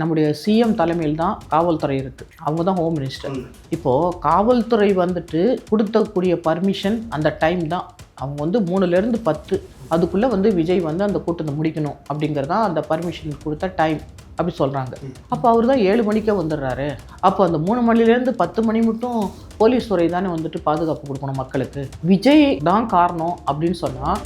நம்முடைய சிஎம் தலைமையில் தான் காவல்துறை இருக்குது அவங்க தான் ஹோம் மினிஸ்டர் இப்போது காவல்துறை வந்துட்டு கொடுத்தக்கூடிய பர்மிஷன் அந்த டைம் தான். அவங்க வந்து மூணுலேருந்து பத்து. அதுக்குள்ளே வந்து விஜய் வந்து அந்த கூட்டத்தை முடிக்கணும் அப்படிங்கிறது தான் அந்த பர்மிஷன் கொடுத்த டைம் அப்படி சொல்கிறாங்க அப்போ அவர் தான் ஏழு மணிக்கே வந்துடுறாரு. அப்போ அந்த மூணு மணிலேருந்து பத்து மணி மட்டும் போலீஸ் துறை தானே வந்துட்டு பாதுகாப்பு கொடுக்கணும் மக்களுக்கு. விஜய் தான் காரணம் அப்படின்னு சொன்னால்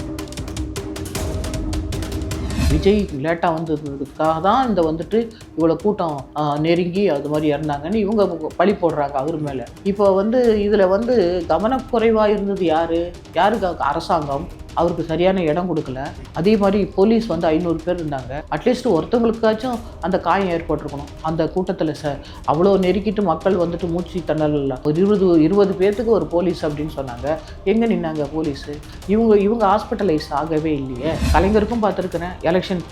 விஜய் லேட்டாக வந்ததுக்காக தான் இந்த வந்துட்டு இவ்வளோ கூட்டம் நெருங்கி அது மாதிரி இறந்தாங்கன்னு இவங்க பழி போடுறாங்க அவர் மேலே. இப்போ வந்து இதில் வந்து கவனக்குறைவாக இருந்தது யார்? யாருக்கு அரசாங்கம்? அவருக்கு சரியான இடம் கொடுக்கல. அதே மாதிரி போலீஸ் வந்து ஐநூறு பேர் இருந்தாங்க. அட்லீஸ்ட் ஒருத்தவங்களுக்காச்சும் அந்த காயம் ஏற்பட்டிருக்கணும். அந்த கூட்டத்தில் சார் அவ்வளோ நெருக்கிட்டு மக்கள் வந்துட்டு மூச்சு திணறல ஒரு இருபது இருபது பேர்த்துக்கு ஒரு போலீஸ் அப்படின்னு சொன்னாங்க. எங்கே நின்னாங்க போலீஸு இவங்க இவங்க ஹாஸ்பிட்டலைஸ் ஆகவே இல்லையே. கலைஞருக்கும் பார்த்துருக்குறேன். எலெக்ஷன்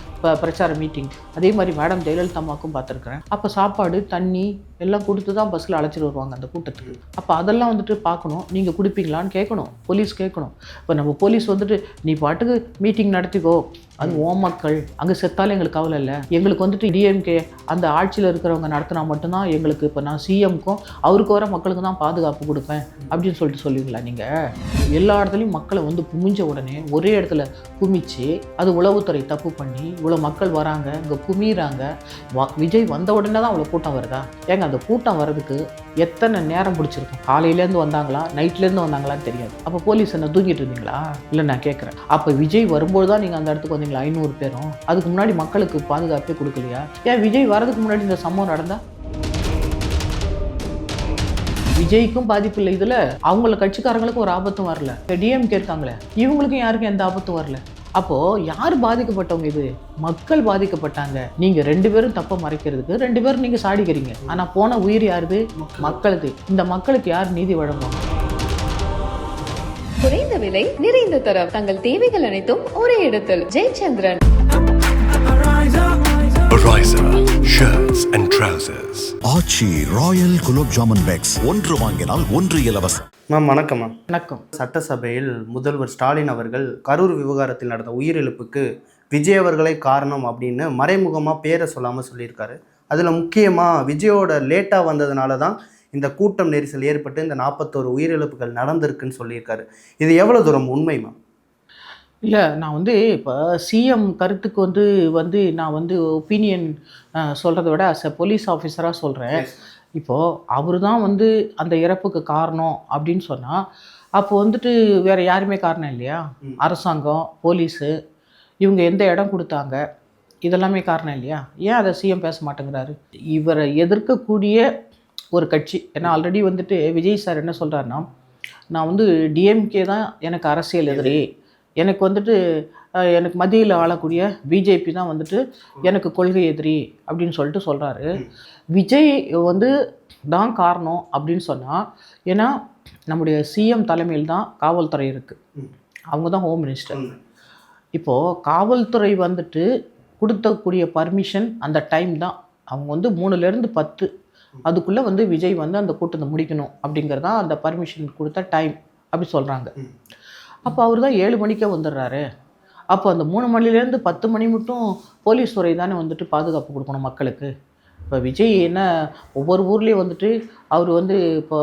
பிரச்சார மீட்டிங் அதே மாதிரி மேடம் ஜெயலலிதா அம்மாக்கும் பார்த்துருக்குறேன். அப்போ சாப்பாடு தண்ணி எல்லாம் கொடுத்து தான் பஸ்ஸில் அழைச்சிட்டு வருவாங்க அந்த கூட்டத்துக்கு. அப்போ அதெல்லாம் வந்துட்டு பார்க்கணும். நீங்கள் கொடுப்பீங்களான்னு கேட்கணும். போலீஸ் கேட்கணும். இப்போ நம்ம போலீஸ் வந்துட்டு நீ பாட்டுக்கு மீட்டிங் நடத்திக்கோ. அது ஓ மக்கள் அங்கே செத்தாலும் எங்களுக்கு கவலை இல்லை. எங்களுக்கு வந்துட்டு டிஎம்கே அந்த ஆட்சியில் இருக்கிறவங்க நடத்தினா மட்டும்தான் எங்களுக்கு இப்போ நான் சிஎம்க்கும் அவருக்கு வர மக்களுக்கு தான் பாதுகாப்பு கொடுப்பேன் அப்படின்னு சொல்லிட்டு சொல்லுவீங்களா நீங்கள் எல்லா இடத்துலையும் மக்களை வந்து குமிஞ்ச உடனே ஒரே இடத்துல குமிச்சு அது உளவுத்துறை தப்பு பண்ணி இவ்வளோ மக்கள் வராங்க இங்கே குமிறாங்க வ- விஜய் வந்த உடனே தான் அவ்வளோ கூட்டம் வருதா? ஏங்க அந்த கூட்டம் வர்றதுக்கு எத்தனை நேரம் பிடிச்சிருக்கும்? காலையிலேருந்து வந்தாங்களா? நைட்லேருந்து வந்தாங்களான்னு தெரியாது. அப்போ போலீஸ் என்ன தூங்கிட்டு இருந்தீங்களா? இல்லை நான் கேட்குறேன் அப்போ விஜய் வரும்போது தான் நீங்கள் அந்த இடத்துக்கு வந்து வந்தீங்களா ஐநூறு பேரும். அதுக்கு முன்னாடி மக்களுக்கு பாதுகாப்பே கொடுக்கலையா? ஏன் விஜய் வரதுக்கு முன்னாடி இந்த சம்பவம் நடந்தா? விஜய்க்கும் பாதிப்பு இல்லை இதில். அவங்கள கட்சிக்காரங்களுக்கும் ஒரு ஆபத்தும் வரல. டிஎம்கே இருக்காங்களே இவங்களுக்கும் யாருக்கும் எந்த ஆபத்தும் வரல. அப்போ யார் பாதிக்கப்பட்டவங்க இது? மக்கள் பாதிக்கப்பட்டாங்க. நீங்க ரெண்டு பேரும் தப்பை மறைக்கிறதுக்கு ரெண்டு பேரும் நீங்க சாடிக்கிறீங்க. ஆனா போன உயிர் யாருது மக்களுக்கு. இந்த மக்களுக்கு யார் நீதி வழங்குவாங்க குறைந்த விலை நிறைந்த தரம். தங்கள் தேவைகள் அனைத்தும் ஒரே இடத்தில். Jayachandran. Ariza shirts and trousers. Aachi royal gulab jamun packs. ஒன்று வாங்கினால் ஒன்று இலவசம். மேம் வணக்கம் மேம் வணக்கம். சட்டசபையில் முதல்வர் ஸ்டாலின் அவர்கள் கரூர் விவகாரத்தில் நடந்த உயிரிழப்புக்கு விஜய் அவர்களே காரணம் அப்படின்னு மறைமுகமாக பேரை சொல்லாமல் சொல்லியிருக்காரு. அதில் முக்கியமாக விஜயோட லேட்டாக வந்ததுனால தான் இந்த கூட்டம் நெரிசல் ஏற்பட்டு இந்த நாற்பத்தோரு உயிரிழப்புகள் நடந்திருக்குன்னு சொல்லியிருக்காரு. இது எவ்வளோ தூரம் உண்மை மேம்? இல்லை நான் வந்து இப்போ சிஎம் கருத்துக்கு வந்து வந்து நான் வந்து ஒப்பீனியன் சொல்கிறத விட அஸ் எ போலீஸ் ஆஃபீஸராக சொல்கிறேன் இப்போது அவர் தான் வந்து அந்த இறப்புக்கு காரணம் அப்படின்னு சொன்னால் அப்போ வந்துட்டு வேறு யாருமே காரணம் இல்லையா? அரசாங்கம் போலீஸு இவங்க எந்த இடம் கொடுத்தாங்க? இதெல்லாமே காரணம் இல்லையா? ஏன் அதை சிஎம் பேச மாட்டேங்கிறாரு? இவரை எதிர்க்கக்கூடிய ஒரு கட்சி. ஏன்னா ஆல்ரெடி வந்துட்டு விஜய் சார் என்ன சொல்கிறாருன்னா நான் வந்து டிஎம்கே தான் எனக்கு அரசியல் எதிரி. எனக்கு வந்துட்டு எனக்கு மத்தியில் ஆளக்கூடிய பிஜேபி தான் வந்துட்டு எனக்கு கொள்கை எதிரி அப்படின்னு சொல்லிட்டு சொல்கிறாரு விஜய் வந்து தான் காரணம் அப்படின்னு சொன்னால் ஏன்னா நம்முடைய சிஎம் தலைமையில் தான் காவல்துறை இருக்குது அவங்க தான் ஹோம் மினிஸ்டர் இப்போது காவல்துறை வந்துட்டு கொடுத்தக்கூடிய பர்மிஷன் அந்த டைம் தான். அவங்க வந்து மூணுலேருந்து பத்து அதுக்குள்ளே வந்து விஜய் வந்து அந்த கூட்டத்தை முடிக்கணும் அப்படிங்கிறது அந்த பர்மிஷன் கொடுத்த டைம் அப்படி சொல்கிறாங்க அப்போ அவர் தான் ஏழு மணிக்கே வந்துடுறாரு. அப்போ அந்த மூணு மணிலேருந்து பத்து மணி மட்டும் போலீஸ் துறை தானே வந்துட்டு பாதுகாப்பு கொடுக்கணும் மக்களுக்கு. இப்போ விஜய் என்ன ஒவ்வொரு ஊர்லேயும் வந்துட்டு அவர் வந்து இப்போ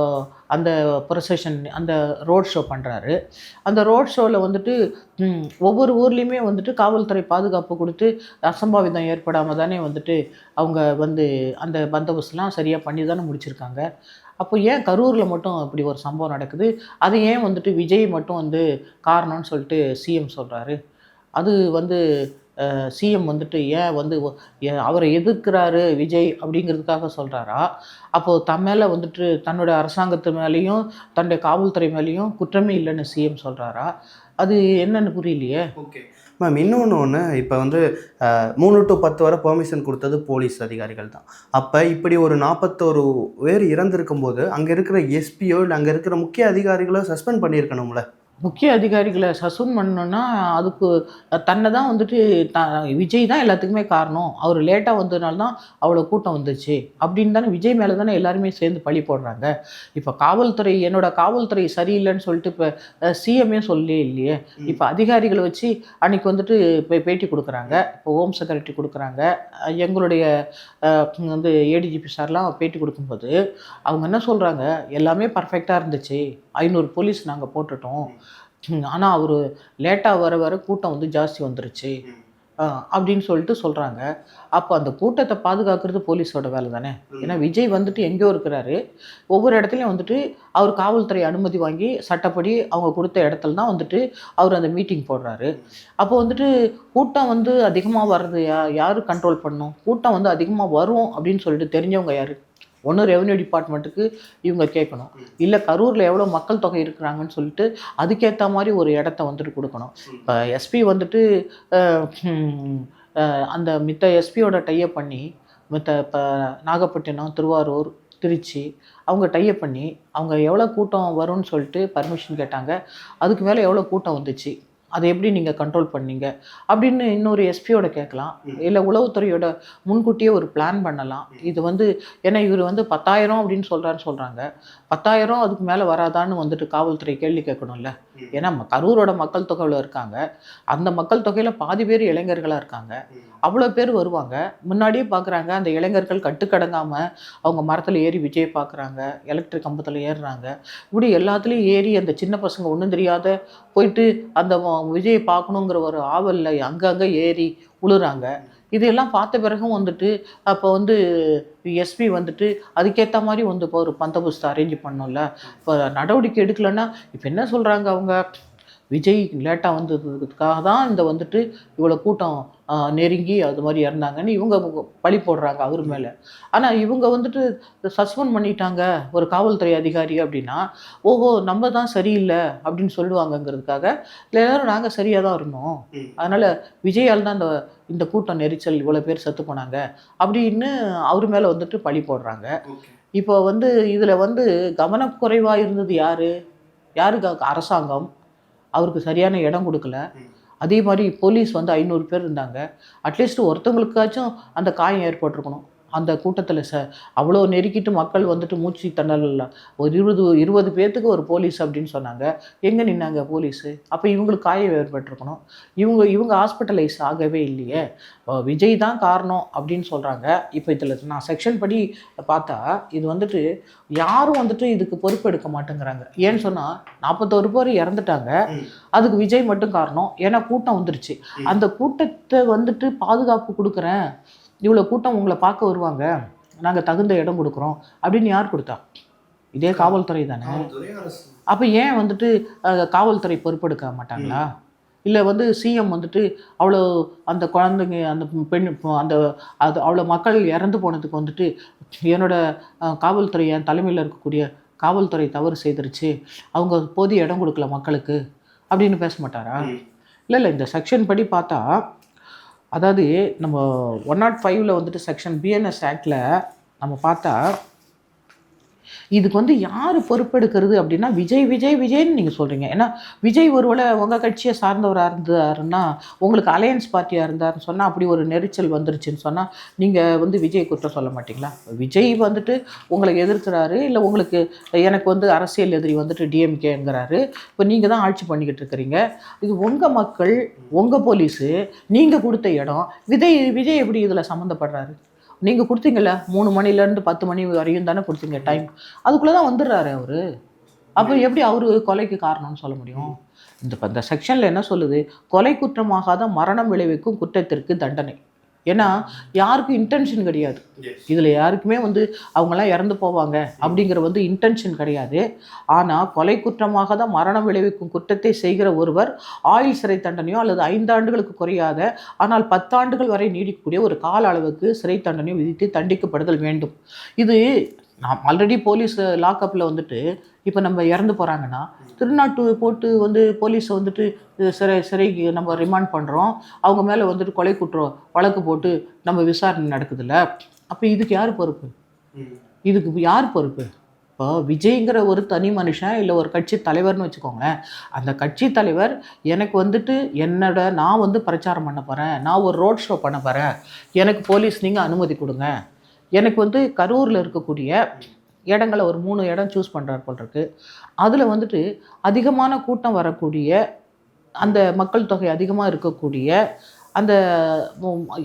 அந்த ப்ரொசஷன் அந்த ரோட் ஷோ பண்ணுறாரு அந்த ரோட் ஷோவில் வந்துட்டு ஒவ்வொரு ஊர்லேயுமே வந்துட்டு காவல்துறை பாதுகாப்பு கொடுத்து அசம்பாவிதம் ஏற்படாமல் தானே வந்துட்டு அவங்க வந்து அந்த பந்தோபஸ்தெலாம் சரியாக பண்ணி தானே முடிச்சிருக்காங்க. அப்போ ஏன் கரூரில் மட்டும் இப்படி ஒரு சம்பவம் நடக்குது? அது ஏன் வந்துட்டு விஜய் மட்டும் வந்து காரணம்னு சொல்லிட்டு சிஎம் சொல்கிறாரு அது வந்து சிஎம் வந்துட்டு ஏன் வந்து அவரை எதிர்க்கிறாரு விஜய் அப்படிங்கிறதுக்காக சொல்கிறாரா அப்போது தன் மேலே வந்துட்டு தன்னுடைய அரசாங்கத்து மேலேயும் தன்னுடைய காவல்துறை மேலேயும் குற்றமே இல்லைன்னு சிஎம் சொல்கிறாரா அது என்னன்னு புரியலையே. ஓகே. மேம் இன்னொன்று ஒன்று இப்போ வந்து மூணு டு பத்து வரை பெர்மிஷன் கொடுத்தது போலீஸ் அதிகாரிகள் தான். அப்போ இப்படி ஒரு நாற்பத்தோரு பேர் இறந்திருக்கும் போது அங்கே இருக்கிற எஸ்பியோ இல்லை அங்கே இருக்கிற முக்கிய அதிகாரிகளோ சஸ்பெண்ட் பண்ணியிருக்கணும்ல? முக்கிய அதிகாரிகளை சஸ்பெண்ட் பண்ணணும்னா அதுக்கு தன்னை தான் வந்துட்டு த விஜய் தான் எல்லாத்துக்குமே காரணம். அவர் லேட்டாக வந்ததுனால தான் அவ்வளோ கூட்டம் வந்துச்சு. அப்படின்னு தானே விஜய் மேலே தானே எல்லாருமே சேர்ந்து பழி போடுறாங்க. இப்போ காவல்துறை என்னோட காவல்துறை சரியில்லைன்னு சொல்லிட்டு இப்போ சிஎம்ஏ சொல்லவே இல்லையே? இப்போ அதிகாரிகளை வச்சு அன்னைக்கு வந்துட்டு இப்போ பேட்டி கொடுக்குறாங்க. இப்போ ஹோம் செக்ரட்டரி கொடுக்குறாங்க. எங்களுடைய வந்து ஏடிஜிபி சார்லாம் பேட்டி கொடுக்கும்போது அவங்க என்ன சொல்கிறாங்க எல்லாமே பர்ஃபெக்டாக இருந்துச்சு. ஐநூறு போலீஸ் நாங்கள் போட்டுட்டோம். ஆனால் அவர் லேட்டாக வர வர கூட்டம் வந்து ஜாஸ்தி வந்துருச்சு. அப்படின்னு சொல்லிட்டு சொல்கிறாங்க அப்போ அந்த கூட்டத்தை பாதுகாக்கிறது போலீஸோட வேலை தானே? ஏன்னா விஜய் வந்துட்டு எங்கேயோ இருக்கிறாரு. ஒவ்வொரு இடத்துலையும் வந்துட்டு அவர் காவல்துறை அனுமதி வாங்கி சட்டப்படி அவங்க கொடுத்த இடத்துல தான் வந்துட்டு அவர் அந்த மீட்டிங் போடுறாரு. அப்போ வந்துட்டு கூட்டம் வந்து அதிகமாக வர்றது யா யார் கண்ட்ரோல் பண்ணும் கூட்டம் வந்து அதிகமாக வரும் அப்படின்னு சொல்லிட்டு தெரிஞ்சவங்க யார்? ஒன்று ரெவன்யூ டிபார்ட்மெண்ட்டுக்கு இவங்க கேட்கணும். இல்லை கரூரில் எவ்வளோ மக்கள் தொகை இருக்கிறாங்கன்னு சொல்லிட்டு அதுக்கேற்ற மாதிரி ஒரு இடத்த வந்துட்டு கொடுக்கணும். இப்போ எஸ்பி வந்துட்டு அந்த மித்த எஸ்பியோட டையப் பண்ணி மித்த இப்போ நாகப்பட்டினம் திருவாரூர் திருச்சி அவங்க டையப் பண்ணி அவங்க எவ்வளோ கூட்டம் வரும்னு சொல்லிட்டு பர்மிஷன் கேட்டாங்க. அதுக்கு மேலே எவ்வளோ கூட்டம் வந்துச்சு? அதை எப்படி நீங்கள் கண்ட்ரோல் பண்ணீங்க? அப்படின்னு இன்னொரு எஸ்பியோட கேட்கலாம். இல்லை உளவுத்துறையோட முன்கூட்டியே ஒரு பிளான் பண்ணலாம். இது வந்து ஏன்னா இவர் வந்து பத்தாயிரம் அப்படின்னு சொல்கிறான்னு சொல்கிறாங்க பத்தாயிரம் அதுக்கு மேலே வராதான்னு வந்துட்டு காவல்துறை கேள்வி கேட்கணும்ல. ஏன்னா கரூரோட மக்கள் தொகையில் இருக்காங்க. அந்த மக்கள் தொகையில் பாதி பேர் இளைஞர்களாக இருக்காங்க. அவ்வளோ பேர் வருவாங்க. முன்னாடியே பார்க்குறாங்க அந்த இளைஞர்கள் கட்டுக்கடங்காமல் அவங்க மரத்தில் ஏறி விஜய் பார்க்குறாங்க எலக்ட்ரிக் கம்பத்தில் ஏறுறாங்க. இப்படி எல்லாத்துலேயும் ஏறி அந்த சின்ன பசங்க ஒன்றும் தெரியாத போயிட்டு அந்த விஜயை பார்க்கணுங்கிற ஒரு ஆவலில் அங்கங்கே ஏறி உழுறாங்க. இதையெல்லாம் பார்த்த பிறகும் வந்துட்டு அப்போ வந்து எஸ்பி வந்துட்டு அதுக்கேற்ற மாதிரி வந்து இப்போ ஒரு பந்தோபஸ்து அரேஞ்ச் பண்ணோம்ல. இப்போ நடவடிக்கை எடுக்கலைன்னா இப்போ என்ன சொல்கிறாங்க அவங்க? விஜய் லேட்டாக வந்ததுக்காக தான் இந்த வந்துட்டு இவ்வளோ கூட்டம் நெருங்கி அது மாதிரி இறந்தாங்கன்னு இவங்க பழி போடுறாங்க அவர் மேலே. ஆனால் இவங்க வந்துட்டு சஸ்பெண்ட் பண்ணிட்டாங்க ஒரு காவல்துறை அதிகாரி அப்படின்னா ஓஹோ நம்ம தான் சரியில்லை அப்படின்னு சொல்லுவாங்கங்கிறதுக்காக எல்லாரும் நாங்கள் சரியாக தான் இருந்தோம். அதனால் விஜயால் தான் இந்த இந்த கூட்டம் நெரிச்சல் இவ்வளோ பேர் செத்து போனாங்க அப்படின்னு அவர் மேலே வந்துட்டு பழி போடுறாங்க. இப்போ வந்து இதில் வந்து கவனக்குறைவாக இருந்தது யார்? யாருக்கு அரசாங்கம். அவருக்கு சரியான இடம் கொடுக்கல. அதே மாதிரி போலீஸ் வந்து ஐநூறு பேர் இருந்தாங்க. அட்லீஸ்ட் ஒருத்தவங்களுக்காச்சும் அந்த காயம் ஏற்பட்டிருக்கணும். அந்த கூட்டத்தில் ச அவ்வளோ நெருக்கிட்டு மக்கள் வந்துட்டு மூச்சு திணறல ஒரு இருபது இருபது பேர்த்துக்கு ஒரு போலீஸ் அப்படின்னு சொன்னாங்க. எங்கே நின்னாங்க போலீஸு? அப்போ இவங்களுக்கு காயம் ஏற்பட்டிருக்கணும். இவங்க இவங்க ஹாஸ்பிட்டலைஸ் ஆகவே இல்லையே. விஜய் தான் காரணம் அப்படின்னு சொல்கிறாங்க இப்போ இதில் நான் செக்ஷன் படி பார்த்தா இது வந்துட்டு யாரும் வந்துட்டு இதுக்கு பொறுப்பு எடுக்க மாட்டேங்கிறாங்க. ஏன்னு சொன்னால் நாற்பத்தோரு பேர் இறந்துட்டாங்க. அதுக்கு விஜய் மட்டும் காரணம். ஏன்னா கூட்டம் வந்துருச்சு. அந்த கூட்டத்தை வந்துட்டு பாதுகாப்பு கொடுக்குறேன். இவ்வளோ கூட்டம் உங்களை பார்க்க வருவாங்க. நாங்கள் தகுந்த இடம் கொடுக்குறோம். அப்படின்னு யார் கொடுத்தா? இதே காவல்துறை தானே. அப்போ ஏன் வந்துட்டு காவல்துறை பொறுப்பெடுக்க மாட்டாங்களா? இல்லை வந்து சிஎம் வந்துட்டு அவ்வளோ அந்த குழந்தைங்க அந்த பெண் அந்த அது அவ்வளோ மக்கள் இறந்து போனதுக்கு வந்துட்டு என்னோட அஹ், காவல்துறை என் தலைமையில் இருக்கக்கூடிய காவல்துறை தவறு செய்திருச்சு. அவங்க போதிய இடம் கொடுக்கல மக்களுக்கு. அப்படின்னு பேச மாட்டாரா? இல்லை இல்லை இந்த செக்ஷன் படி பார்த்தா அதாவது நம்ம ஒன் நாட் ஃபைவ்ல வந்துட்டு செக்ஷன் பிஎன்எஸ் ஆக்டில் நம்ம பார்த்தா இதுக்கு வந்து யார் பொறுப்பெடுக்கிறது அப்படின்னா விஜய் விஜய் விஜய்னு நீங்கள் சொல்கிறீங்க ஏன்னா விஜய் ஒருவேளை உங்கள் கட்சியை சார்ந்தவராக இருந்தாருன்னா உங்களுக்கு அலையன்ஸ் பார்ட்டியாக இருந்தாருன்னு சொன்னால் அப்படி ஒரு நெரிச்சல் வந்துருச்சுன்னு சொன்னால் நீங்கள் வந்து விஜய் குற்றம் சொல்ல மாட்டிங்களா? விஜய் வந்துட்டு உங்களை எதிர்க்கிறாரு இல்லை உங்களுக்கு எனக்கு வந்து அரசியல் எதிரி வந்துட்டு டிஎம்கேங்கிறாரு இப்போ நீங்கள் தான் ஆட்சி பண்ணிக்கிட்டு இருக்கிறீங்க. இது உங்கள் மக்கள் உங்கள் போலீஸு நீங்கள் கொடுத்த இடம். விஜய் விஜய் எப்படி இதில் சம்மந்தப்படுறாரு? நீங்கள் கொடுத்தீங்கல்ல மூணு மணிலேருந்து பத்து மணி வரையும் தானே கொடுத்தீங்க டைம் அதுக்குள்ளே தான் வந்துடுறாரு அவர். அப்போ எப்படி அவர் கொலைக்கு காரணம்னு சொல்ல முடியும்? இந்த இப்ப இந்த செக்ஷனில் என்ன சொல்லுது? கொலை குற்றமாகாத மரணம் விளைவிக்கும் குற்றத்திற்கு தண்டனை. ஏன்னா யாருக்கும் இன்டென்ஷன் கிடையாது. இதில் யாருக்குமே வந்து அவங்களாம் இறந்து போவாங்க அப்படிங்கிற வந்து இன்டென்ஷன் கிடையாது. ஆனால் கொலை குற்றமாக தான் மரணம் விளைவிக்கும் குற்றத்தை செய்கிற ஒருவர் ஆயுள் சிறை தண்டனையோ அல்லது ஐந்து ஆண்டுகளுக்கு குறையாத ஆனால் பத்தாண்டுகள் வரை நீடிக்கக்கூடிய ஒரு கால அளவுக்கு சிறை தண்டனையோ விதித்து தண்டிக்கப்படுதல் வேண்டும். இது நான் ஆல்ரெடி போலீஸ் லாக்அப்பில் வந்துட்டு இப்போ நம்ம இறந்து போகிறாங்கன்னா திருநாட்டு போட்டு வந்து போலீஸை வந்துட்டு சிறை சிறைக்கு நம்ம ரிமாண்ட் பண்ணுறோம் அவங்க மேலே வந்துட்டு கொலை குற்றம் வழக்கு போட்டு நம்ம விசாரணை நடக்குதுல்ல. அப்போ இதுக்கு யார் பொறுப்பு? இதுக்கு யார் பொறுப்பு? இப்போ விஜய்ங்கிற ஒரு தனி மனுஷன் இல்லை ஒரு கட்சி தலைவர்னு வச்சுக்கோங்களேன். அந்த கட்சி தலைவர் எனக்கு வந்துட்டு என்னோட நான் வந்து பிரச்சாரம் பண்ண போகிறேன் நான் ஒரு ரோட் ஷோ பண்ண போகிறேன் எனக்கு போலீஸ் நீங்கள் அனுமதி கொடுங்க. எனக்கு வந்து கரூரில் இருக்கக்கூடிய இடங்களை ஒரு மூணு இடம் சூஸ் பண்ணுறாரு போல் இருக்கு அதில் வந்துட்டு அதிகமான கூட்டம் வரக்கூடிய அந்த மக்கள் தொகை அதிகமாக இருக்கக்கூடிய அந்த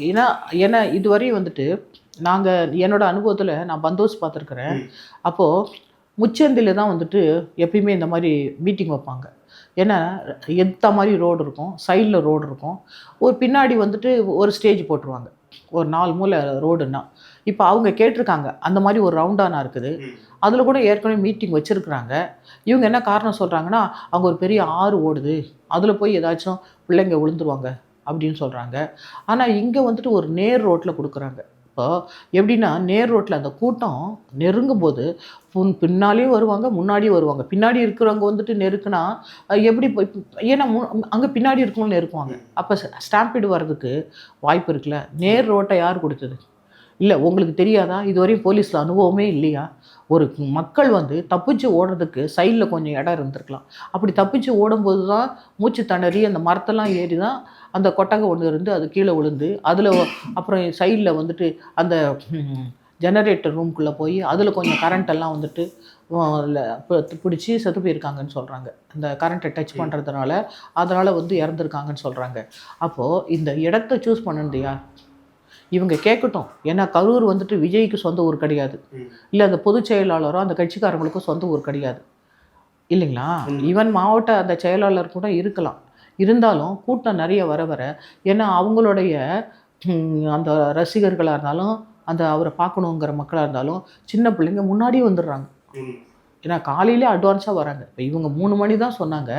ஏன்னா ஏன்னா இதுவரையும் வந்துட்டு நாங்கள் என்னோட அனுபவத்தில் நான் பந்தோஸ் பார்த்துருக்குறேன் அப்போது முச்சந்தியில் தான் வந்துட்டு எப்பயுமே இந்த மாதிரி மீட்டிங் வைப்பாங்க. ஏன்னா எத்த மாதிரி ரோடு இருக்கும் சைடில் ரோடு இருக்கும். ஒரு பின்னாடி வந்துட்டு ஒரு ஸ்டேஜ் போட்டுருவாங்க. ஒரு நாலு மூலை ரோடுன்னா இப்போ அவங்க கேட்டிருக்காங்க அந்த மாதிரி ஒரு ரவுண்டானா இருக்குது. அதில் கூட ஏற்கனவே மீட்டிங் வச்சுருக்குறாங்க. இவங்க என்ன காரணம் சொல்கிறாங்கன்னா அங்கே ஒரு பெரிய ஆறு ஓடுது. அதில் போய் ஏதாச்சும் பிள்ளைங்க விழுந்துருவாங்க அப்படின்னு சொல்கிறாங்க ஆனால் இங்கே வந்துட்டு ஒரு நேர் ரோட்டில் கொடுக்குறாங்க. இப்போ எப்படின்னா நேர் ரோட்டில் அந்த கூட்டம் நெருங்கும் போது புன் பின்னாலேயும் வருவாங்க முன்னாடியும் வருவாங்க. பின்னாடி இருக்கிறவங்க வந்துட்டு நெருக்குனா எப்படி ஏன்னா அங்கே பின்னாடி இருக்கவங்க நெருக்குவாங்க. அப்போ ஸ்டாம்பீடு வர்றதுக்கு வாய்ப்பு இருக்குல்ல. நேர் ரோட்டை யார் கொடுத்தது? இல்லை உங்களுக்கு தெரியாதா? இதுவரையும் போலீஸில் அனுபவமே இல்லையா? ஒரு மக்கள் வந்து தப்பிச்சு ஓடுறதுக்கு சைடில் கொஞ்சம் இடம் இருந்திருக்கலாம். அப்படி தப்பிச்சு ஓடும்போது தான் மூச்சு திணறி அந்த மரத்தெல்லாம் ஏறி தான் அந்த கொட்டகை ஒன்று இருந்து அது கீழே விழுந்து அதில் அப்புறம் சைடில் வந்துட்டு அந்த ஜெனரேட்டர் ரூம்குள்ளே போய் அதில் கொஞ்சம் கரண்ட் எல்லாம் வந்துட்டு பிடிச்சி செத்து போயிருக்காங்கன்னு சொல்கிறாங்க இந்த கரண்ட்டை டச் பண்ணுறதுனால அதனால் வந்து இறந்துருக்காங்கன்னு சொல்கிறாங்க அப்போது இந்த இடத்த சூஸ் பண்ணது யார் இவங்க கேட்கட்டும். ஏன்னா கரூர் வந்துட்டு விஜய்க்கு சொந்த ஊர் கிடையாது. இல்லை அந்த பொதுச் செயலாளரோ அந்த கட்சிக்காரங்களுக்கும் சொந்த ஊர் கிடையாது. இல்லைங்களா? ஈவன் மாவட்ட அந்த செயலாளர் கூட இருக்கலாம். இருந்தாலும் கூட்டம் நிறைய வர வர ஏன்னா அவங்களுடைய அந்த ரசிகர்களாக இருந்தாலும் அந்த அவரை பார்க்கணுங்கிற மக்களாக இருந்தாலும் சின்ன பிள்ளைங்க முன்னாடியே வந்துடுறாங்க. ஏன்னா காலையிலே அட்வான்ஸாக வராங்க. இப்போ இவங்க மூணு மணி தான் சொன்னாங்க.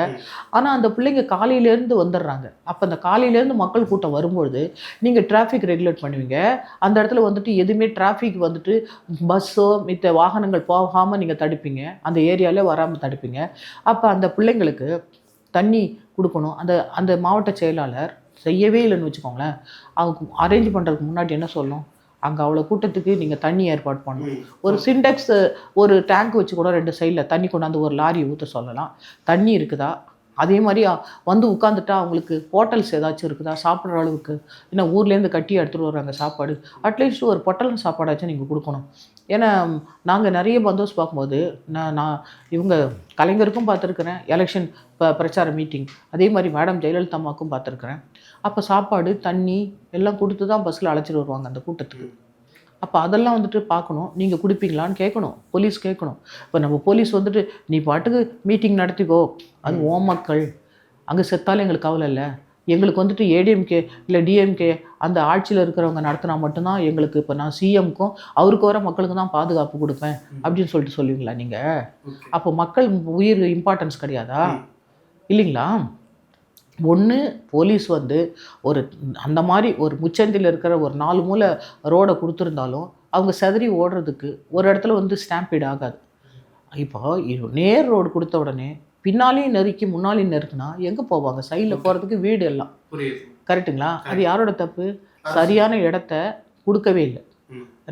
ஆனால் அந்த பிள்ளைங்க காலையிலேருந்து வந்துடுறாங்க. அப்போ அந்த காலையிலேருந்து மக்கள் கூட்டம் வரும்பொழுது நீங்கள் டிராஃபிக் ரெகுலேட் பண்ணுவீங்க. அந்த இடத்துல வந்துட்டு எதுவுமே டிராஃபிக் வந்துட்டு பஸ்ஸோ மித்த வாகனங்கள் போகாமல் நீங்கள் தடுப்பீங்க. அந்த ஏரியாவிலே வராமல் தடுப்பீங்க. அப்போ அந்த பிள்ளைங்களுக்கு தண்ணி கொடுக்கணும். அந்த அந்த மாவட்ட செயலாளர் செய்யவே இல்லைன்னு வச்சுக்கோங்களேன். அவங்க அரேஞ்ச் பண்ணுறதுக்கு முன்னாடி என்ன சொல்லணும் அங்கே அவ்வளோ கூட்டத்துக்கு நீங்கள் தண்ணி ஏற்பாடு பண்ணணும். ஒரு சிண்டெக்ஸ் ஒரு டேங்க் வச்சு கூட ரெண்டு சைடில் தண்ணி கொண்டாந்து ஒரு லாரி ஊற்ற சொல்லலாம். தண்ணி இருக்குதா? அதே மாதிரி வந்து உட்காந்துட்டா அவங்களுக்கு ஹோட்டல்ஸ் ஏதாச்சும் இருக்குதா? சாப்பிட்ற அளவுக்கு. ஏன்னா ஊர்லேருந்து கட்டி எடுத்துகிட்டு வர்றாங்க சாப்பாடு. அட்லீஸ்ட் ஒரு பொட்டலம் சாப்பாடாச்சும் நீங்கள் கொடுக்கணும். ஏன்னா நாங்கள் நிறைய பந்தோஸ் பார்க்கும்போது நான் நான் இவங்க கலைஞருக்கும் பார்த்துருக்குறேன். எலெக்ஷன் ப பிரச்சார மீட்டிங் அதே மாதிரி மேடம் ஜெயலலிதா அம்மாவுக்கும் பார்த்துருக்குறேன். அப்போ சாப்பாடு தண்ணி எல்லாம் கொடுத்து தான் பஸ்ஸில் அழைச்சிட்டு வருவாங்க அந்த கூட்டத்துக்கு. அப்போ அதெல்லாம் வந்துட்டு பார்க்கணும் நீங்கள் கொடுப்பீங்களான்னு கேட்கணும் போலீஸ் கேட்கணும் இப்போ நம்ம போலீஸ் வந்துட்டு நீ பாட்டுக்கு மீட்டிங் நடத்திக்கோ. அது ஓ மக்கள். அங்கே செத்தாலும் எங்களுக்கு கவலை இல்லை. எங்களுக்கு வந்துட்டு ஏடிஎம்கே இல்லை டிஎம்கே அந்த ஆட்சியில் இருக்கிறவங்க நடத்தினா மட்டும்தான் எங்களுக்கு இப்போ நான் சிஎம்க்கும் அவருக்கு வர மக்களுக்கு தான் பாதுகாப்பு கொடுப்பேன். அப்படின்னு சொல்லிட்டு சொல்லுவீங்களா நீங்கள் அப்போ மக்கள் உயிர் இம்பார்ட்டன்ஸ் கிடையாதா? இல்லைங்களா? ஒன்று போலீஸ் வந்து ஒரு அந்த மாதிரி ஒரு முச்சந்தில் இருக்கிற ஒரு நாலு மூலை ரோடை கொடுத்துருந்தாலும் அவங்க செதறி ஓடுறதுக்கு ஒரு இடத்துல வந்து ஸ்டாம்பீட் ஆகாது. இப்போ நேர் ரோடு கொடுத்த உடனே பின்னாலையும் நெருக்கி முன்னாலையும் நெருக்குனா எங்கே போவாங்க? சைடில் போகிறதுக்கு வீடு எல்லாம். கரெக்ட்டுங்களா? அது யாரோட தப்பு? சரியான இடத்த கொடுக்கவே இல்லை.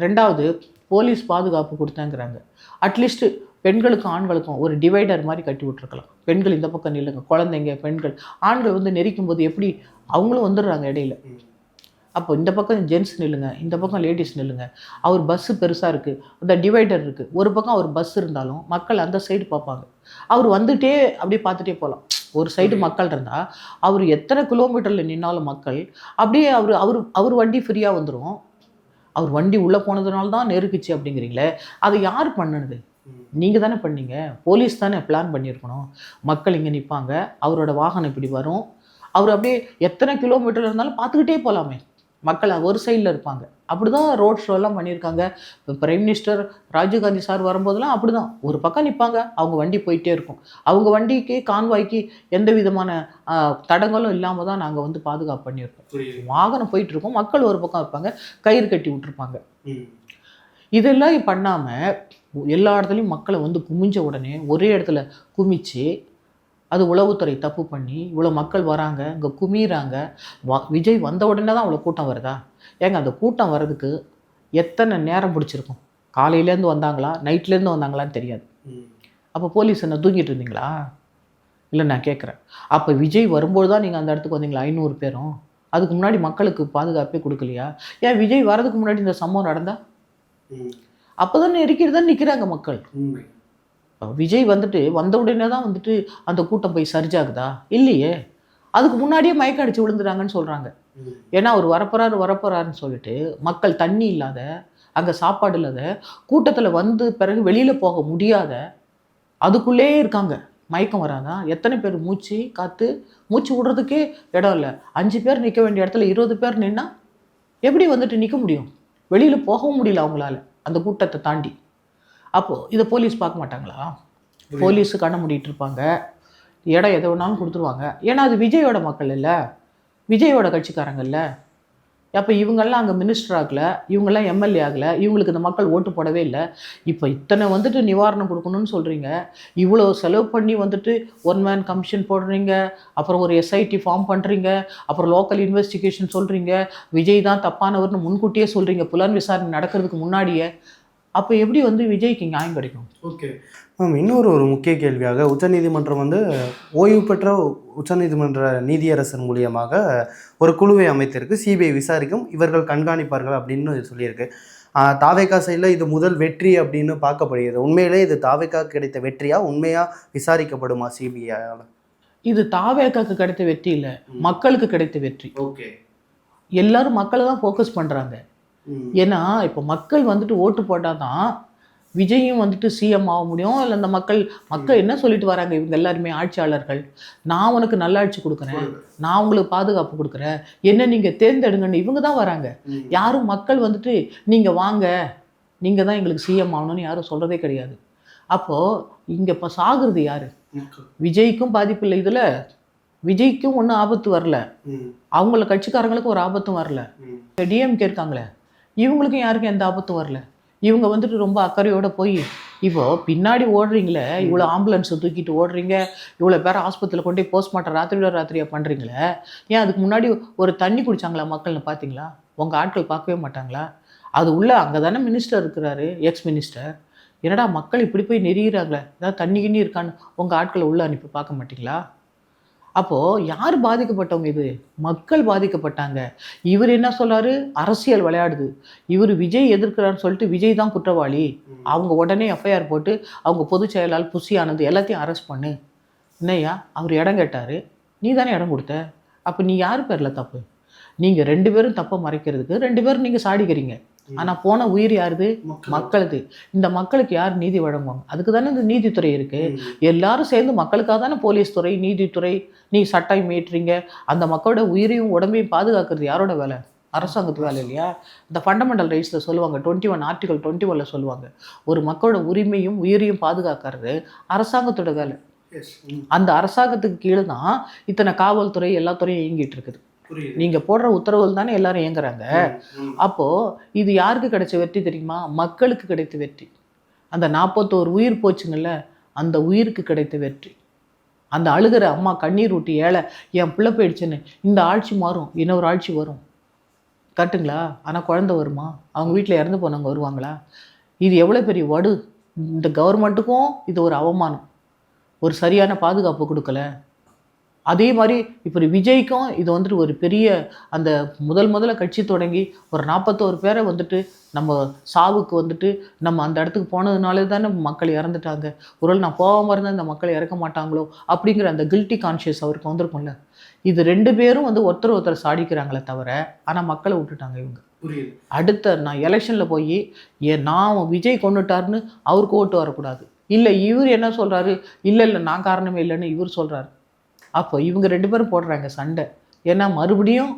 ரெண்டாவது போலீஸ் பாதுகாப்பு கொடுத்தேங்கிறாங்க. அட்லீஸ்ட் பெண்களுக்கும் ஆண்களுக்கும் ஒரு டிவைடர் மாதிரி கட்டி விட்ருக்கலாம் பெண்கள் இந்த பக்கம் நில்லுங்க. குழந்தைங்க பெண்கள். ஆண்கள் வந்து நெரிக்கும் போது எப்படி அவங்களும் வந்துடுறாங்க இடையில. அப்போ இந்த பக்கம் ஜென்ஸ் நில்லுங்க. இந்த பக்கம் லேடிஸ் நில்லுங்க. அவர் பஸ்ஸு பெருசாக இருக்குது அந்த டிவைடர் இருக்குது ஒரு பக்கம் அவர் பஸ் இருந்தாலும் மக்கள் அந்த சைடு பார்ப்பாங்க. அவர் வந்துட்டே அப்படியே பார்த்துட்டே போகலாம். ஒரு சைடு மக்கள் இருந்தால் அவர் எத்தனை கிலோமீட்டரில் நின்னாலும் மக்கள் அப்படியே அவர் அவர் அவர் வண்டி ஃப்ரீயாக வந்துடும் அவர் வண்டி உள்ளே போனதுனால தான் நெருக்குச்சு அப்படிங்கிறீங்களே. அதை யார் பண்ணுனது நீங்கள் தானே பண்ணீங்க? போலீஸ் தானே பிளான் பண்ணியிருக்கணும். மக்கள் இங்கே நிற்பாங்க அவரோட வாகனம் இப்படி வரும். அவர் அப்படியே எத்தனை கிலோமீட்டர் இருந்தாலும் பார்த்துக்கிட்டே போகலாமே மக்கள் ஒரு சைடில் இருப்பாங்க. அப்படி தான் ரோட் ஷோலாம் பண்ணியிருக்காங்க. பிரைம் மினிஸ்டர் ராஜீவ்காந்தி சார் வரும்போதெல்லாம் அப்படி தான் ஒரு பக்கம் நிற்பாங்க அவங்க வண்டி போயிட்டே இருக்கும். அவங்க வண்டிக்கு கான்வாய்க்கு எந்த விதமான தடங்களும் இல்லாமல் தான் நாங்கள் வந்து பாதுகாப்பு பண்ணியிருக்கோம். வாகனம் போயிட்டு இருக்கோம். மக்கள் ஒரு பக்கம் இருப்பாங்க கயிறு கட்டி விட்டுருப்பாங்க. இதெல்லாம் பண்ணாமல் எல்லா இடத்துலையும் மக்களை வந்து குமிஞ்ச உடனே ஒரே இடத்துல குமிச்சு அது உளவுத்துறை தப்பு பண்ணி இவ்வளோ மக்கள் வராங்க இங்கே குமிறாங்க வ விஜய் வந்த உடனே தான் அவ்வளோ கூட்டம் வருதா? ஏங்க அந்த கூட்டம் வர்றதுக்கு எத்தனை நேரம் பிடிச்சிருக்கும்? காலையிலேருந்து வந்தாங்களா? நைட்லேருந்து வந்தாங்களான்னு தெரியாது. அப்போ போலீஸ் என்ன தூங்கிட்டு இருந்தீங்களா? இல்லை நான் கேட்குறேன் அப்போ விஜய் வரும்போது தான் நீங்கள் அந்த இடத்துக்கு வந்தீங்களா? ஐநூறு பேரும். அதுக்கு முன்னாடி மக்களுக்கு பாதுகாப்பே கொடுக்கலையா? ஏன் விஜய் வரதுக்கு முன்னாடி இந்த சம்பவம் நடந்தா? அப்போ தான் நெருக்கிட்டு தான் நிற்கிறாங்க மக்கள் விஜய் வந்துட்டு வந்த உடனே தான் வந்துட்டு அந்த கூட்டம் போய் சரிஜாகுதா இல்லையே. அதுக்கு முன்னாடியே மயக்கம் அடிச்சு விழுந்துட்டாங்கன்னு சொல்கிறாங்க ஏன்னா அவர் வரப்போறாரு வரப்போறாருன்னு சொல்லிட்டு மக்கள் தண்ணி இல்லாத அங்கே சாப்பாடு இல்லாத கூட்டத்தில் வந்து பிறகு வெளியில் போக முடியாத அதுக்குள்ளே இருக்காங்க. மயக்கம் வராதா? எத்தனை பேர் மூச்சு காத்து மூச்சு விடுறதுக்கே இடம் இல்லை. அஞ்சு பேர் நிற்க வேண்டிய இடத்துல இருபது பேர் நின்னா எப்படி வந்துட்டு நிற்க முடியும்? வெளியில் போகவும் முடியல அவங்களால. அந்த கூட்டத்தை தாண்டி. அப்போது இதை போலீஸ் பார்க்க மாட்டாங்களா? போலீஸு கண்ண மூடிட்டு இருப்பாங்க. இடம் எதை வேணாலும் கொடுத்துருவாங்க. ஏன்னா அது விஜயோட மக்கள் இல்லை. விஜயோட கட்சிக்காரங்க இல்லை. அப்போ இவங்கெல்லாம் அங்கே மினிஸ்டர் ஆகலை இவங்கெல்லாம் எம்எல்ஏ ஆகலை இவங்களுக்கு இந்த மக்கள் ஓட்டு போடவே இல்லை. இப்போ இத்தனை வந்துட்டு நிவாரணம் கொடுக்கணும்னு சொல்கிறீங்க இவ்வளோ செலவு பண்ணி வந்துட்டு ஒன் மேன் கமிஷன் போடுறீங்க அப்புறம் ஒரு எஸ்ஐடி ஃபார்ம் பண்ணுறீங்க அப்புறம் லோக்கல் இன்வெஸ்டிகேஷன் சொல்கிறீங்க விஜய் தான் தப்பானவர்னு முன்கூட்டியே சொல்கிறீங்க புலன் விசாரணை நடக்கிறதுக்கு முன்னாடியே. அப்போ எப்படி வந்து விஜய்க்கு நியாயம் கிடைக்கும்? ஓகே மேம் இன்னொரு ஒரு முக்கிய கேள்வியாக உச்சநீதிமன்றம் வந்து ஓய்வு பெற்ற உச்சநீதிமன்ற நீதியரசர் மூலியமாக ஒரு குழுவை அமைத்திருக்கு. சிபிஐ விசாரிக்கும் இவர்கள் கண்காணிப்பார்கள் அப்படின்னு சொல்லியிருக்கு. ஆஹ் தாவேகா சைடில் இது முதல் வெற்றி அப்படின்னு பார்க்கப்படுகிறது. உண்மையிலே இது தாவேகா கிடைத்த வெற்றியா உண்மையாக விசாரிக்கப்படுமா சிபிஐயால்? இது தாவேக்காக்கு கிடைத்த வெற்றி இல்லை. மக்களுக்கு கிடைத்த வெற்றி. ஓகே. எல்லாரும் மக்களை தான் ஃபோக்கஸ் பண்ணுறாங்க ஏன்னா இப்போ மக்கள் வந்துட்டு ஓட்டு போட்டால் தான் விஜயும் வந்துட்டு சிஎம் ஆக முடியும். இல்லை இந்த மக்கள் மக்கள் என்ன சொல்லிட்டு வராங்க? இவங்க எல்லாருமே ஆட்சியாளர்கள். நான் உனக்கு நல்லாட்சி கொடுக்குறேன். நான் உங்களுக்கு பாதுகாப்பு கொடுக்குறேன். என்ன நீங்கள் தேர்ந்தெடுங்கன்னு இவங்க தான் வராங்க. யாரும் மக்கள் வந்துட்டு நீங்கள் வாங்க. நீங்கள் தான் எங்களுக்கு சிஎம் ஆகணும்னு யாரும் சொல்கிறதே கிடையாது. அப்போது இங்கே இப்போ சாகுறது யார்? விஜய்க்கும் பாதிப்பு இல்லை இதில். விஜய்க்கும் ஒன்றும் ஆபத்து வரல. அவங்கள கட்சிக்காரங்களுக்கும் ஒரு ஆபத்தும் வரல. டிஎம்கே இருக்காங்களே. இவங்களுக்கும் யாருக்கும் எந்த ஆபத்தும் வரல. இவங்க வந்துட்டு ரொம்ப அக்கறையோட போய் இப்போ பின்னாடி ஓடுறீங்களே இவ்வளோ ஆம்புலன்ஸை தூக்கிட்டு ஓடுறீங்க இவ்வளோ பேர் ஆஸ்பத்திரியில் கொண்டு போய் போஸ்ட்மார்ட்டம் ராத்திரியோட ராத்திரியாக பண்ணுறீங்களே ஏன் அதுக்கு முன்னாடி ஒரு தண்ணி குடிச்சாங்களா மக்கள்னு பார்த்தீங்களா உங்கள் ஆட்கள் பார்க்கவே மாட்டாங்களா? அது உள்ள அங்கே தானே மினிஸ்டர் இருக்கிறாரு எக்ஸ் மினிஸ்டர் என்னடா மக்கள் இப்படி போய் நெறிகிறாங்களே ஏதாவது தண்ணி கிண்ணி இருக்கான்னு உங்கள் ஆட்களை உள்ளே அனுப்பி பார்க்க மாட்டீங்களா? அப்போது யார் பாதிக்கப்பட்டவங்க இது? மக்கள் பாதிக்கப்பட்டாங்க. இவர் என்ன சொல்றாரு அரசியல் விளையாடுது. இவர் விஜய் எதிர்க்கிறான்னு சொல்லிட்டு விஜய் தான் குற்றவாளி. அவங்க உடனே எஃப்ஐஆர் போட்டு அவங்க பொதுச் செயலாளர் புசி ஆனந்த் எல்லாத்தையும் அரெஸ்ட் பண்ணு. என்னய்யா? அவர் இடம் கேட்டார். நீ தானே இடம் கொடுத்த? அப்போ நீ யார் பேரில் தப்பு? நீங்கள் ரெண்டு பேரும் தப்பை மறைக்கிறதுக்கு ரெண்டு பேரும் நீங்கள் சாடிக்கிறீங்க. ஆனால் போன உயிர் யாருது? மக்களுது இந்த மக்களுக்கு யார் நீதி வழங்குவாங்க அதுக்கு தானே இந்த நீதித்துறை இருக்கு. எல்லாரும் சேர்ந்து மக்களுக்காக தானே போலீஸ் துறை நீதித்துறை நீ சட்டம் மீட்டுறீங்க அந்த மக்களோட உயிரையும் உடம்பையும் பாதுகாக்கிறது யாரோட வேலை? அரசாங்கத்து வேலை இல்லையா? இந்த ஃபண்டமெண்டல் ரைட்ஸில் சொல்லுவாங்க. டுவெண்ட்டி ஒன் ஆர்டிகல் டுவெண்ட்டி ஒனில் சொல்லுவாங்க. ஒரு மக்களோட உரிமையும் உயிரையும் பாதுகாக்கிறது அரசாங்கத்தோட வேலை. அந்த அரசாங்கத்துக்கு கீழே தான் இத்தனை காவல்துறை எல்லா துறையும் இயங்கிட்டு இருக்குது. நீங்கள் போடுற உத்தரவுகள் தானே எல்லாரும் இயங்குறாங்க அப்போது இது யாருக்கு கிடைச்ச வெற்றி தெரியுமா? மக்களுக்கு கிடைத்த வெற்றி. அந்த நாற்பத்தோரு உயிர் போச்சுங்கள்ல அந்த உயிருக்கு கிடைத்த வெற்றி. அந்த அழுகிற அம்மா கண்ணீர் ஊட்டி ஏழை என் பிள்ளை போயிடுச்சுன்னு இந்த ஆட்சி மாறும் இன்னொரு ஆட்சி வரும். கரெக்டுங்களா ஆனால் குழந்தை வருமா? அவங்க வீட்டில் இறந்து போனவங்க வருவாங்களா? இது எவ்வளோ பெரிய வடு? இந்த கவர்மெண்ட்டுக்கும் இது ஒரு அவமானம். ஒரு சரியான பாதுகாப்பு கொடுக்கல. அதே மாதிரி இப்போ விஜய்க்கும் இது வந்துட்டு ஒரு பெரிய அந்த முதல் முதல்ல கட்சி தொடங்கி ஒரு நாற்பத்தோரு பேரை வந்துட்டு நம்ம சாவுக்கு வந்துட்டு நம்ம அந்த இடத்துக்கு போனதுனாலே தானே மக்கள் இறந்துட்டாங்க. ஒருவேளை நான் போகாமல் இருந்தால் இந்த மக்கள் இறக்க மாட்டாங்களோ அப்படிங்கிற அந்த கில்ட்டி கான்ஷியஸ் அவருக்கு வந்திருக்கும்ல. இது ரெண்டு பேரும் வந்து ஒருத்தர் ஒருத்தர் சாடிக்கிறாங்களே தவிர ஆனால் மக்களை விட்டுட்டாங்க இவங்க. அடுத்த நான் எலெக்ஷனில் போய் ஏன் நான் விஜய் கொண்டுட்டாருன்னு அவருக்கு ஓட்டு வரக்கூடாது. இல்லை இவர் என்ன சொல்கிறாரு இல்லை இல்லை நான் காரணமே இல்லைன்னு இவர் சொல்கிறாரு அப்போ இவங்க ரெண்டு பேரும் போடுறாங்க சண்டை. ஏன்னா மறுபடியும்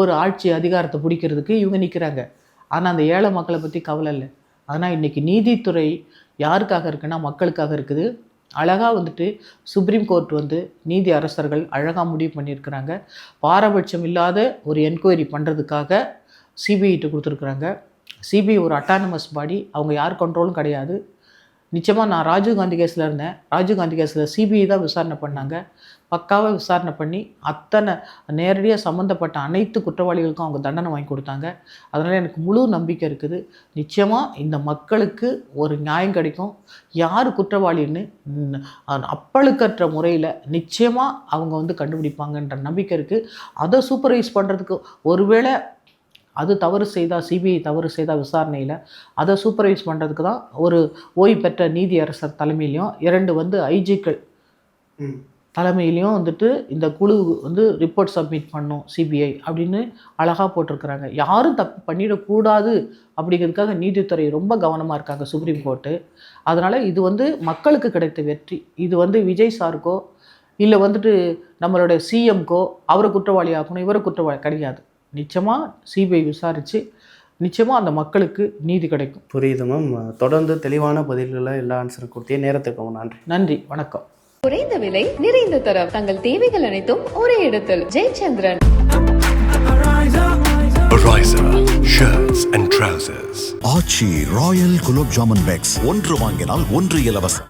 ஒரு ஆட்சி அதிகாரத்தை பிடிக்கிறதுக்கு இவங்க நிற்கிறாங்க ஆனால் அந்த ஏழை மக்களை பற்றி கவலை இல்லை. ஆனால் இன்றைக்கி நீதித்துறை யாருக்காக இருக்குன்னா மக்களுக்காக இருக்குது. அழகாக வந்துட்டு சுப்ரீம் கோர்ட் வந்து நீதி அரசர்கள் அழகாக முடிவு பண்ணியிருக்கிறாங்க. பாரபட்சம் இல்லாத ஒரு என்கொயரி பண்ணுறதுக்காக சிபிஐட்டு கொடுத்துருக்குறாங்க. சிபிஐ ஒரு அட்டானமஸ் பாடி அவங்க யார் கண்ட்ரோலும் கிடையாது. நிச்சயமாக நான் ராஜீவ்காந்தி கேஸில் இருந்தேன். ராஜீவ்காந்தி கேஸில் சிபிஐ தான் விசாரணை பண்ணாங்க. பக்காவாக விசாரணை பண்ணி அத்தனை நேரடியாக சம்மந்தப்பட்ட அனைத்து குற்றவாளிகளுக்கும் அவங்க தண்டனை வாங்கி கொடுத்தாங்க. அதனால் எனக்கு முழு நம்பிக்கை இருக்குது. நிச்சயமாக இந்த மக்களுக்கு ஒரு நியாயம் கிடைக்கும். யார் குற்றவாளின்னு அப்பழுக்கற்ற முறையில் நிச்சயமாக அவங்க வந்து கண்டுபிடிப்பாங்கன்ற நம்பிக்கை இருக்குது அதை சூப்பர்வைஸ் பண்ணுறதுக்கு ஒருவேளை அது தவறு செய்தால் சிபிஐ தவறு செய்தால் விசாரணையில் அதை சூப்பர்வைஸ் பண்ணுறதுக்கு தான் ஒரு ஓய்வு பெற்ற நீதியரசர் தலைமையிலையும் இரண்டு வந்து ஐஜிக்கள் ம். தலைமையிலையும் வந்துட்டு இந்த குழு வந்து ரிப்போர்ட் சப்மிட் பண்ணும் சிபிஐ அப்படின்னு அழகாக போட்டிருக்கிறாங்க. யாரும் தப்பு பண்ணிடக்கூடாது அப்படிங்கிறதுக்காக நீதித்துறை ரொம்ப கவனமாக இருக்காங்க சுப்ரீம் கோர்ட்டு அதனால் இது வந்து மக்களுக்கு கிடைத்த வெற்றி. இது வந்து விஜய் சாருக்கோ இல்லை வந்துட்டு நம்மளுடைய சிஎம்க்கோ அவரை குற்றவாளி ஆக்கணும் இவரை குற்றவாளி கிடையாது. நிச்சயமாக சிபிஐ விசாரித்து நிச்சயமாக அந்த மக்களுக்கு நீதி கிடைக்கும். புரியுது மேம் தொடர்ந்து தெளிவான பதில்களை எல்லா ஆன்சரும் கொடுத்தே நேரத்துக்கு நன்றி. நன்றி. வணக்கம். குறைந்த விலை நிறைந்த தரம். தங்கள் தேவைகள் அனைத்தும் ஒரே இடத்தில். Jayachandran. Shirts and Trousers. Aachi royal gulab jamun packs. ஒன்று வாங்கினால் ஒன்று இலவசம்.